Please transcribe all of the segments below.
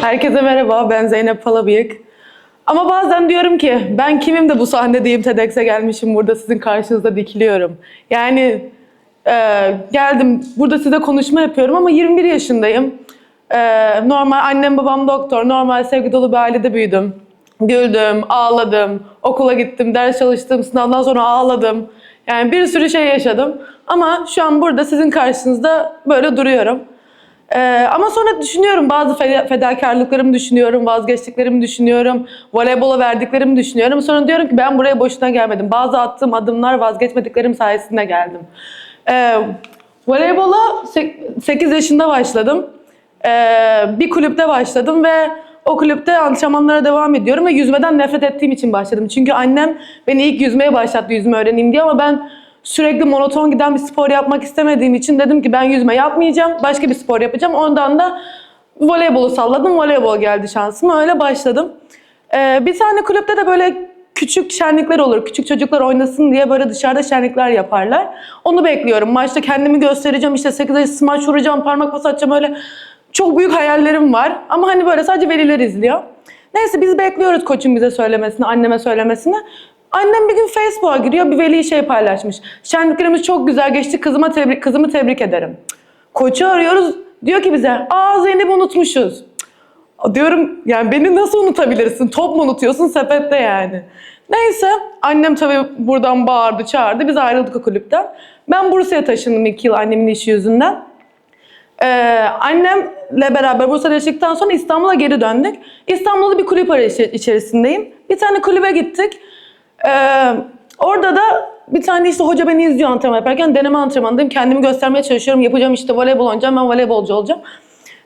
Herkese merhaba, ben Zeynep Palabıyık. Ama bazen diyorum ki ben kimim de bu sahnedeyim TEDx'e gelmişim burada sizin karşınızda dikiliyorum. Yani e, geldim burada size konuşma yapıyorum ama 21 yaşındayım. E, normal annem babam doktor, normal sevgi dolu bir ailede büyüdüm. Güldüm, ağladım, okula gittim, ders çalıştım, sınavdan sonra ağladım. Yani bir sürü şey yaşadım. Ama şu an burada sizin karşınızda böyle duruyorum. Ee, ama sonra düşünüyorum bazı feda- fedakarlıklarımı düşünüyorum, vazgeçtiklerimi düşünüyorum, voleybola verdiklerimi düşünüyorum. Sonra diyorum ki ben buraya boşuna gelmedim. Bazı attığım adımlar vazgeçmediklerim sayesinde geldim. Ee, voleybola 8 yaşında başladım. Ee, bir kulüpte başladım ve o kulüpte antrenmanlara devam ediyorum ve yüzmeden nefret ettiğim için başladım. Çünkü annem beni ilk yüzmeye başlattı yüzme öğreneyim diye ama ben sürekli monoton giden bir spor yapmak istemediğim için dedim ki ben yüzme yapmayacağım. Başka bir spor yapacağım. Ondan da voleybolu salladım. Voleybol geldi şansıma. Öyle başladım. Ee, bir tane kulüpte de böyle küçük şenlikler olur. Küçük çocuklar oynasın diye böyle dışarıda şenlikler yaparlar. Onu bekliyorum. Maçta kendimi göstereceğim. İşte 8 ay smaç vuracağım, parmak pas atacağım öyle. Çok büyük hayallerim var. Ama hani böyle sadece veliler izliyor. Neyse biz bekliyoruz koçun bize söylemesini, anneme söylemesini. Annem bir gün Facebook'a giriyor, bir veli şey paylaşmış. Şenliklerimiz çok güzel geçti, kızıma tebrik, kızımı tebrik ederim. Koçu arıyoruz, diyor ki bize, aa Zeynep'i unutmuşuz. Diyorum yani beni nasıl unutabilirsin? Top mu unutuyorsun sepette yani. Neyse annem tabii buradan bağırdı çağırdı. Biz ayrıldık o kulüpten. Ben Bursa'ya taşındım iki yıl annemin işi yüzünden. Ee, annemle beraber Bursa'da yaşadıktan sonra İstanbul'a geri döndük. İstanbul'da bir kulüp arayışı içerisindeyim. Bir tane kulübe gittik. Ee, orada da bir tane işte hoca beni izliyor antrenman yaparken deneme antrenmanındayım. Kendimi göstermeye çalışıyorum. Yapacağım işte voleybol oynayacağım. Ben voleybolcu olacağım.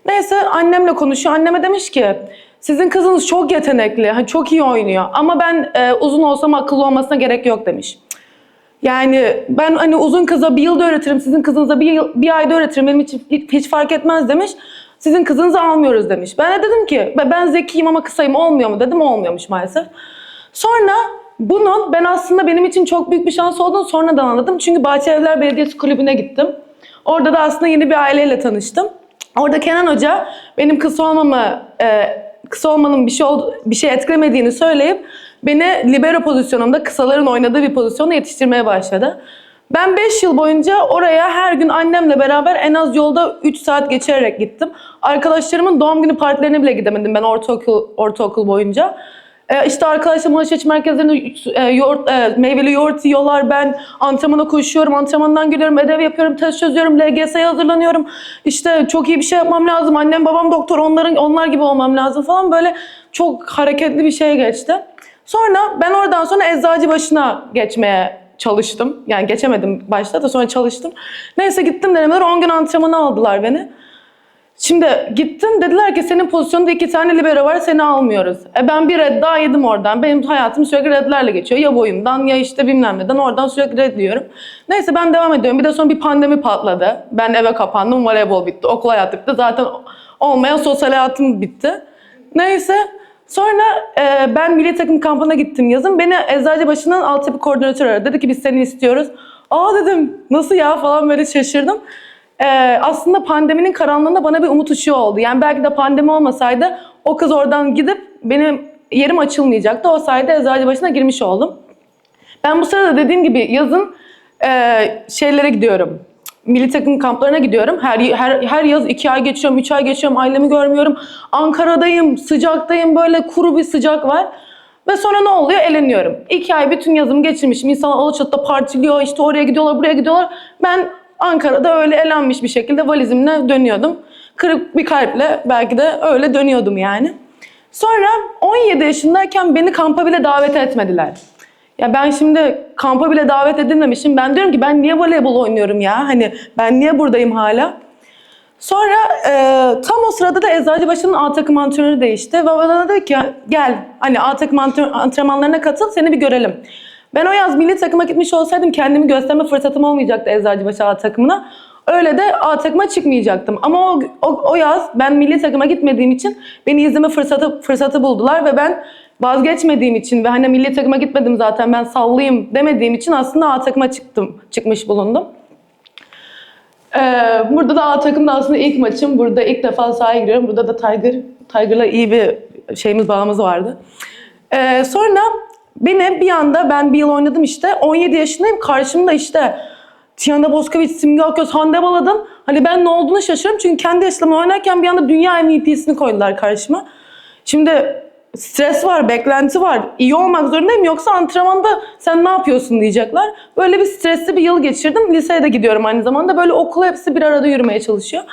Neyse annemle konuşuyor. Anneme demiş ki sizin kızınız çok yetenekli. çok iyi oynuyor. Ama ben e, uzun olsam akıllı olmasına gerek yok demiş. Yani ben hani uzun kıza bir yılda öğretirim, sizin kızınıza bir, yıl, bir ayda öğretirim. Benim için hiç, hiç fark etmez demiş. Sizin kızınızı almıyoruz demiş. Ben de dedim ki "Ben- ben zekiyim ama kısayım olmuyor mu dedim. Olmuyormuş maalesef. Sonra bunun ben aslında benim için çok büyük bir şans olduğunu sonradan anladım. Çünkü Bahçelievler Belediyesi Kulübü'ne gittim. Orada da aslında yeni bir aileyle tanıştım. Orada Kenan Hoca benim kısa olmamı, e, kısa olmanın bir şey oldu, bir şey etkilemediğini söyleyip beni libero pozisyonumda kısaların oynadığı bir pozisyonda yetiştirmeye başladı. Ben 5 yıl boyunca oraya her gün annemle beraber en az yolda 3 saat geçirerek gittim. Arkadaşlarımın doğum günü partilerine bile gidemedim ben ortaokul ortaokul boyunca. Ee, işte arkadaşlarım alışveriş merkezlerinde e, yoğurt, e, meyveli yoğurt yiyorlar. Ben antrenmana koşuyorum, antrenmandan geliyorum, ödev yapıyorum, test çözüyorum, LGS'ye hazırlanıyorum. İşte çok iyi bir şey yapmam lazım. Annem babam doktor, onların onlar gibi olmam lazım falan. Böyle çok hareketli bir şey geçti. Sonra ben oradan sonra eczacı başına geçmeye çalıştım. Yani geçemedim başta da sonra çalıştım. Neyse gittim denemeler 10 gün antrenmana aldılar beni. Şimdi gittim dediler ki senin pozisyonda iki tane libero var seni almıyoruz. E ben bir red daha yedim oradan. Benim hayatım sürekli redlerle geçiyor. Ya boyumdan ya işte bilmem neden oradan sürekli red diyorum. Neyse ben devam ediyorum. Bir de sonra bir pandemi patladı. Ben eve kapandım. Voleybol bitti. Okul hayatı bitti. Zaten olmayan sosyal hayatım bitti. Neyse sonra e, ben milli takım kampına gittim yazın. Beni Eczacıbaşı'nın altyapı koordinatörü aradı. Dedi ki biz seni istiyoruz. Aa dedim nasıl ya falan böyle şaşırdım. Ee, aslında pandeminin karanlığında bana bir umut ışığı oldu. Yani belki de pandemi olmasaydı o kız oradan gidip benim yerim açılmayacaktı. O sayede Eczacıbaşı'na girmiş oldum. Ben bu sırada dediğim gibi yazın e, şeylere gidiyorum. Milli takım kamplarına gidiyorum. Her, her, her yaz iki ay geçiyorum, üç ay geçiyorum. Ailemi görmüyorum. Ankara'dayım, sıcaktayım. Böyle kuru bir sıcak var. Ve sonra ne oluyor? Eleniyorum. İki ay bütün yazımı geçirmişim. İnsanlar Alaçatı'da partiliyor. işte oraya gidiyorlar, buraya gidiyorlar. Ben Ankara'da öyle elenmiş bir şekilde valizimle dönüyordum. Kırık bir kalple belki de öyle dönüyordum yani. Sonra 17 yaşındayken beni kampa bile davet etmediler. Ya ben şimdi kampa bile davet edilmemişim. Ben diyorum ki ben niye voleybol oynuyorum ya? Hani ben niye buradayım hala? Sonra e, tam o sırada da Eczacıbaşı'nın A takım antrenörü değişti. Ve bana dedi ki gel hani A takım antren- antrenmanlarına katıl seni bir görelim. Ben o yaz milli takıma gitmiş olsaydım kendimi gösterme fırsatım olmayacaktı Eczacıbaşı A takımına. Öyle de A takıma çıkmayacaktım. Ama o, o, o yaz ben milli takıma gitmediğim için beni izleme fırsatı fırsatı buldular ve ben vazgeçmediğim için ve hani milli takıma gitmedim zaten ben sallayayım demediğim için aslında A takıma çıktım, çıkmış bulundum. Ee, burada da A takımda aslında ilk maçım. Burada ilk defa sahaya giriyorum. Burada da Tiger, Tiger'la iyi bir şeyimiz, bağımız vardı. Ee, sonra beni bir anda ben bir yıl oynadım işte. 17 yaşındayım. Karşımda işte Tiana Boskovic, Simge Aköz, Hande Baladın. Hani ben ne olduğunu şaşırıyorum. Çünkü kendi yaşlarımda oynarken bir anda dünya MVP'sini koydular karşıma. Şimdi stres var, beklenti var. İyi olmak zorundayım yoksa antrenmanda sen ne yapıyorsun diyecekler. Böyle bir stresli bir yıl geçirdim. Liseye de gidiyorum aynı zamanda. Böyle okula hepsi bir arada yürümeye çalışıyor.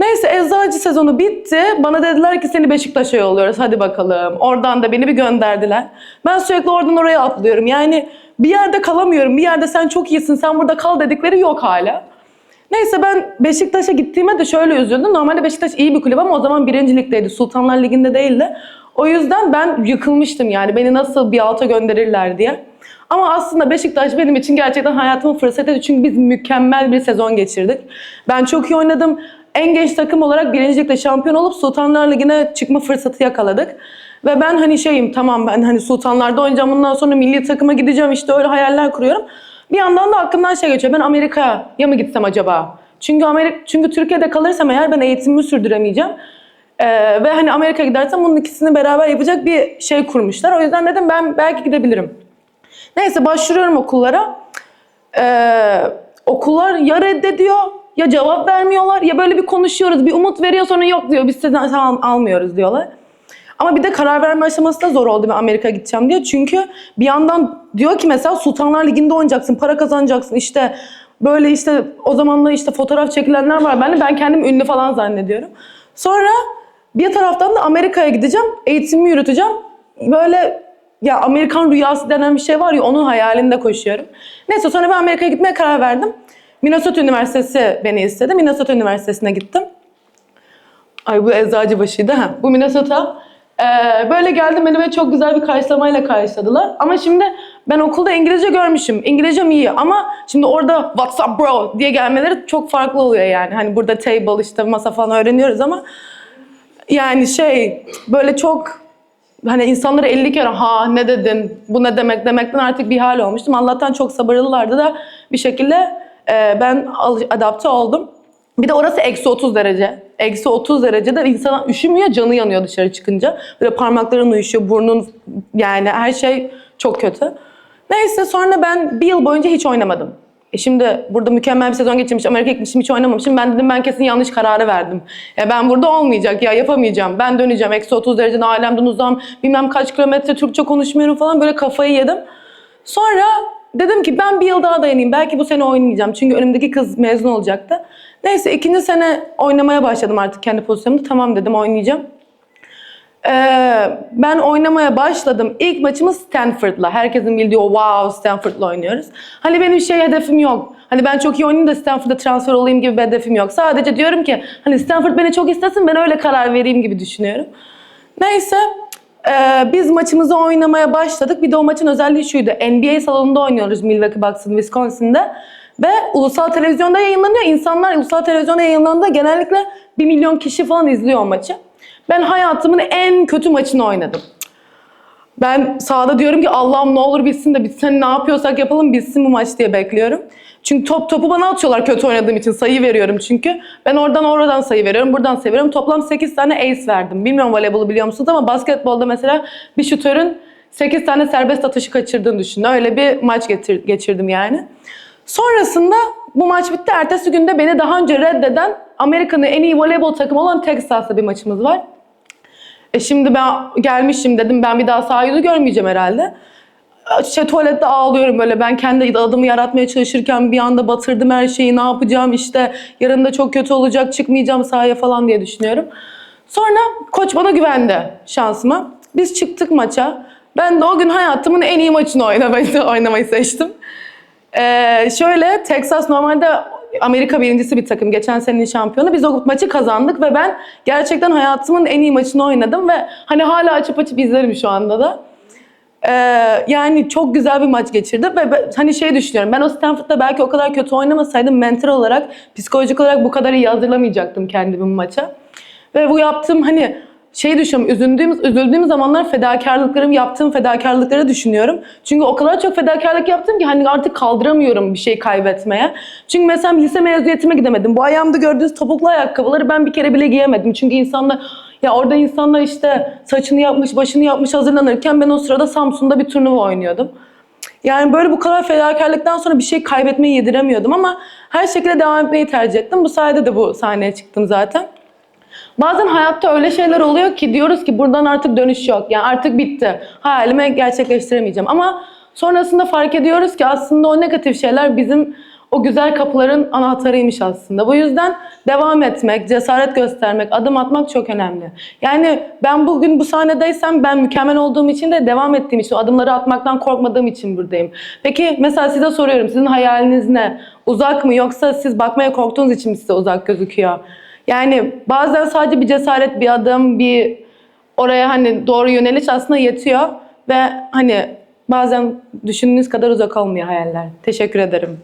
Neyse eczacı sezonu bitti. Bana dediler ki seni Beşiktaş'a yolluyoruz. Hadi bakalım. Oradan da beni bir gönderdiler. Ben sürekli oradan oraya atlıyorum. Yani bir yerde kalamıyorum. Bir yerde sen çok iyisin, sen burada kal dedikleri yok hala. Neyse ben Beşiktaş'a gittiğime de şöyle üzüldüm. Normalde Beşiktaş iyi bir kulüp ama o zaman birinci ligdeydi. Sultanlar Ligi'nde değildi. O yüzden ben yıkılmıştım yani. Beni nasıl bir alta gönderirler diye. Ama aslında Beşiktaş benim için gerçekten hayatımın fırsatıydı. Çünkü biz mükemmel bir sezon geçirdik. Ben çok iyi oynadım. En genç takım olarak birinci ligde şampiyon olup Sultanlar Ligi'ne çıkma fırsatı yakaladık. Ve ben hani şeyim tamam ben hani Sultanlar'da oynayacağım bundan sonra milli takıma gideceğim işte öyle hayaller kuruyorum. Bir yandan da aklımdan şey geçiyor. Ben Amerika'ya mı gitsem acaba? Çünkü Amerika çünkü Türkiye'de kalırsam eğer ben eğitimimi sürdüremeyeceğim. Ee, ve hani Amerika'ya gidersem bunun ikisini beraber yapacak bir şey kurmuşlar. O yüzden dedim ben belki gidebilirim. Neyse başvuruyorum okullara. Ee, okullar ya reddediyor ya cevap vermiyorlar ya böyle bir konuşuyoruz bir umut veriyor sonra yok diyor biz sizden al- almıyoruz diyorlar. Ama bir de karar verme aşaması da zor oldu ben Amerika'ya gideceğim diye. Çünkü bir yandan diyor ki mesela Sultanlar Ligi'nde oynayacaksın, para kazanacaksın. işte böyle işte o zamanlar işte fotoğraf çekilenler var. Ben ben kendim ünlü falan zannediyorum. Sonra bir taraftan da Amerika'ya gideceğim, eğitimimi yürüteceğim. Böyle ya Amerikan rüyası denen bir şey var ya onun hayalinde koşuyorum. Neyse sonra ben Amerika'ya gitmeye karar verdim. Minnesota Üniversitesi beni istedi. Minnesota Üniversitesi'ne gittim. Ay bu Eczacıbaşı'ydı. Ha. Bu Minnesota. Ee, böyle geldim beni böyle çok güzel bir karşılamayla karşıladılar. Ama şimdi ben okulda İngilizce görmüşüm. İngilizcem iyi ama şimdi orada what's up bro diye gelmeleri çok farklı oluyor yani. Hani burada table işte masa falan öğreniyoruz ama yani şey böyle çok hani insanları 50 kere ha ne dedin bu ne demek demekten artık bir hal olmuştum. Allah'tan çok sabırlılardı da bir şekilde ben al- adapte oldum. Bir de orası eksi 30 derece. Eksi 30 derecede insan üşümüyor, canı yanıyor dışarı çıkınca. Böyle parmakların uyuşuyor, burnun yani her şey çok kötü. Neyse sonra ben bir yıl boyunca hiç oynamadım. E şimdi burada mükemmel bir sezon geçirmiş, Amerika'ya gitmişim hiç oynamamışım. Ben dedim ben kesin yanlış kararı verdim. Ya ben burada olmayacak ya yapamayacağım. Ben döneceğim. Eksi 30 derecede ailemden uzağım. Bilmem kaç kilometre Türkçe konuşmuyorum falan. Böyle kafayı yedim. Sonra dedim ki ben bir yıl daha dayanayım. Belki bu sene oynayacağım. Çünkü önümdeki kız mezun olacaktı. Neyse ikinci sene oynamaya başladım artık kendi pozisyonumda. Tamam dedim oynayacağım. Ee, ben oynamaya başladım. İlk maçımız Stanford'la. Herkesin bildiği o wow Stanford'la oynuyoruz. Hani benim şey hedefim yok. Hani ben çok iyi oynayayım da Stanford'a transfer olayım gibi bir hedefim yok. Sadece diyorum ki hani Stanford beni çok istesin ben öyle karar vereyim gibi düşünüyorum. Neyse ee, biz maçımızı oynamaya başladık. Bir de o maçın özelliği şuydu. NBA salonunda oynuyoruz Milwaukee Bucks'ın Wisconsin'de. Ve ulusal televizyonda yayınlanıyor. İnsanlar ulusal televizyonda yayınlandığında genellikle 1 milyon kişi falan izliyor o maçı. Ben hayatımın en kötü maçını oynadım. Ben sahada diyorum ki Allah'ım ne olur bitsin de biz hani ne yapıyorsak yapalım bitsin bu maç diye bekliyorum. Çünkü top topu bana atıyorlar kötü oynadığım için sayı veriyorum çünkü. Ben oradan oradan sayı veriyorum, buradan sayı veriyorum. Toplam 8 tane ace verdim. Bilmiyorum voleybolu biliyor musunuz ama basketbolda mesela bir şutörün 8 tane serbest atışı kaçırdığını düşünün. Öyle bir maç getir, geçirdim yani. Sonrasında bu maç bitti. Ertesi günde beni daha önce reddeden Amerika'nın en iyi voleybol takımı olan Texas'ta bir maçımız var. E şimdi ben gelmişim dedim ben bir daha sahayı görmeyeceğim herhalde. Şey tuvalette ağlıyorum böyle ben kendi adımı yaratmaya çalışırken bir anda batırdım her şeyi ne yapacağım işte yarın da çok kötü olacak çıkmayacağım sahaya falan diye düşünüyorum. Sonra koç bana güvendi şansıma. Biz çıktık maça. Ben de o gün hayatımın en iyi maçını oynamayı, oynamayı seçtim. Ee, şöyle Texas normalde Amerika birincisi bir takım. Geçen senenin şampiyonu. Biz o maçı kazandık ve ben gerçekten hayatımın en iyi maçını oynadım ve hani hala açıp açıp izlerim şu anda da. Ee, yani çok güzel bir maç geçirdi ve ben- hani şey düşünüyorum. Ben o Stanford'da belki o kadar kötü oynamasaydım mental olarak, psikolojik olarak bu kadar iyi hazırlamayacaktım kendimi maça. Ve bu yaptığım hani şey düşünüyorum, üzüldüğüm, üzüldüğüm zamanlar fedakarlıklarım, yaptığım fedakarlıkları düşünüyorum. Çünkü o kadar çok fedakarlık yaptım ki hani artık kaldıramıyorum bir şey kaybetmeye. Çünkü mesela lise mezuniyetime gidemedim. Bu ayağımda gördüğünüz topuklu ayakkabıları ben bir kere bile giyemedim. Çünkü insanlar ya orada insanlar işte saçını yapmış, başını yapmış hazırlanırken ben o sırada Samsun'da bir turnuva oynuyordum. Yani böyle bu kadar fedakarlıktan sonra bir şey kaybetmeyi yediremiyordum ama her şekilde devam etmeyi tercih ettim. Bu sayede de bu sahneye çıktım zaten. Bazen hayatta öyle şeyler oluyor ki diyoruz ki buradan artık dönüş yok. Yani artık bitti. Hayalimi gerçekleştiremeyeceğim. Ama sonrasında fark ediyoruz ki aslında o negatif şeyler bizim o güzel kapıların anahtarıymış aslında. Bu yüzden devam etmek, cesaret göstermek, adım atmak çok önemli. Yani ben bugün bu sahnedeysem ben mükemmel olduğum için de devam ettiğim için, adımları atmaktan korkmadığım için buradayım. Peki mesela size soruyorum, sizin hayaliniz ne? Uzak mı yoksa siz bakmaya korktuğunuz için mi size uzak gözüküyor? Yani bazen sadece bir cesaret, bir adım, bir oraya hani doğru yöneliş aslında yetiyor ve hani bazen düşündüğünüz kadar uzak olmuyor hayaller. Teşekkür ederim.